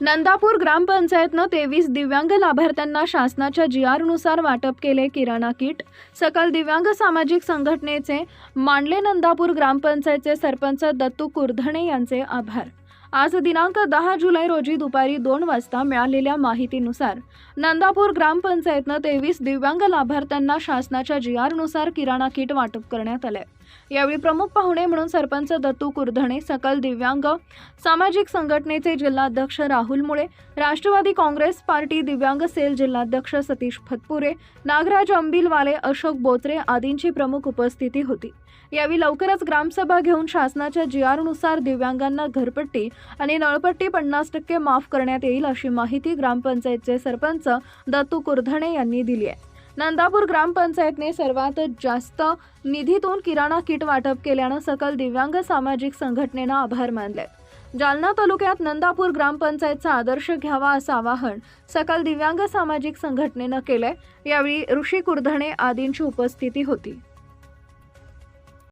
नंदापूर ग्रामपंचायतनं तेवीस दिव्यांग लाभार्थ्यांना शासनाच्या जी आरनुसार वाटप केले किराणा किट. सकल दिव्यांग सामाजिक संघटनेचे मांडले नंदापूर ग्रामपंचायतचे सरपंच दत्तू कुरधणे यांचे आभार. आज दिनांक दहा जुलै रोजी दुपारी दोन वाजता मिळालेल्या माहितीनुसार नंदापूर ग्रामपंचायतनं तेवीस दिव्यांग लाभार्थ्यांना शासनाच्या जी आरनुसार किराणा किट वाटप करण्यात आलंय. यावेळी प्रमुख पाहुणे म्हणून सरपंच दत्तू कुरधणे सकल दिव्यांग सामाजिक संघटनेचे जिल्हाध्यक्ष राहुल मुळे राष्ट्रवादी काँग्रेस पार्टी दिव्यांग सेल जिल्हाध्यक्ष सतीश फतपुरे नागराज अंबिलवाले अशोक बोत्रे आदींची प्रमुख उपस्थिती होती. यावेळी लवकरच ग्रामसभा घेऊन शासनाच्या जी आरनुसार दिव्यांगांना घरपट्टी आणि नळपट्टी पन्नास टक्के माफ करण्यात येईल अशी माहिती ग्रामपंचायतचे सरपंच दत्तू कुरधणे यांनी दिली आहे. नंदापूर ग्रामपंचायतने सर्वात जास्त निधीतून किराणा किट वाटप केल्यानं सकल दिव्यांग सामाजिक संघटनेनं आभार मानले. जालना तालुक्यात नंदापूर ग्रामपंचायतचा आदर्श घ्यावा असं आवाहन सकल दिव्यांग सामाजिक संघटनेनं केलंय. यावेळी ऋषी कुरधणे आदींची उपस्थिती होती.